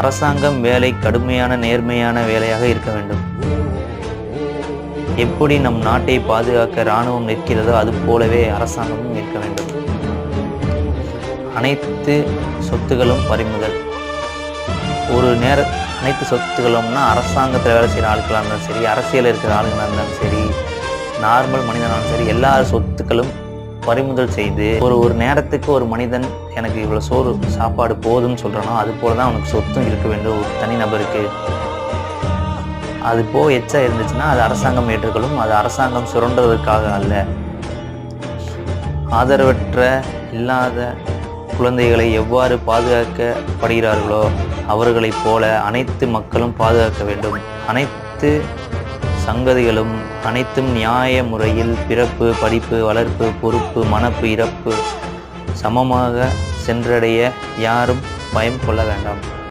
அரசாங்கம் வேலை கடுமையான நேர்மையான வேலையாக இருக்க வேண்டும். எப்படி நம் நாட்டை பாதுகாக்க இராணுவம் நிற்கிறதோ அது போலவே அரசாங்கமும் நிற்க வேண்டும். அனைத்து சொத்துகளும் பறிமுதல். ஒரு நேர அனைத்து சொத்துகளும்னா அரசாங்கத்தில் வேலை செய்கிற ஆட்களாக இருந்தாலும் சரி அரசியலில் இருக்கிற ஆளுங்களாக இருந்தாலும் சரி நார்மல் மனிதனாலும் சரி எல்லா சொத்துக்களும் பறிமுதல் செய்து ஒரு ஒரு நேரத்துக்கு ஒரு மனிதன் எனக்கு இவ்வளோ சோறு சாப்பாடு போதும்னு சொல்கிறானோ அது போல தான் அவனுக்கு சொத்தும் இருக்க வேண்டும். ஒரு தனி நபருக்கு அது போக எச்சா இருந்துச்சுன்னா அது அரசாங்கம் ஏற்றுக்கொள்ளும். அது அரசாங்கம் சுரண்டுவதற்காக அல்ல. ஆதரவற்ற இல்லாத குழந்தைகளை எவ்வாறு பாதுகாக்கப்படுகிறார்களோ அவர்களைப் போல அனைத்து மக்களும் பாதுகாக்க வேண்டும். அனைத்து சங்கதிகளும் அனைத்தும் நியாய முறையில் பிறப்பு படிப்பு வளர்ப்பு பொறுப்பு மனப்பு இறப்பு சமமாக சென்றடைய யாரும் பயம் கொள்ள வேண்டாம்.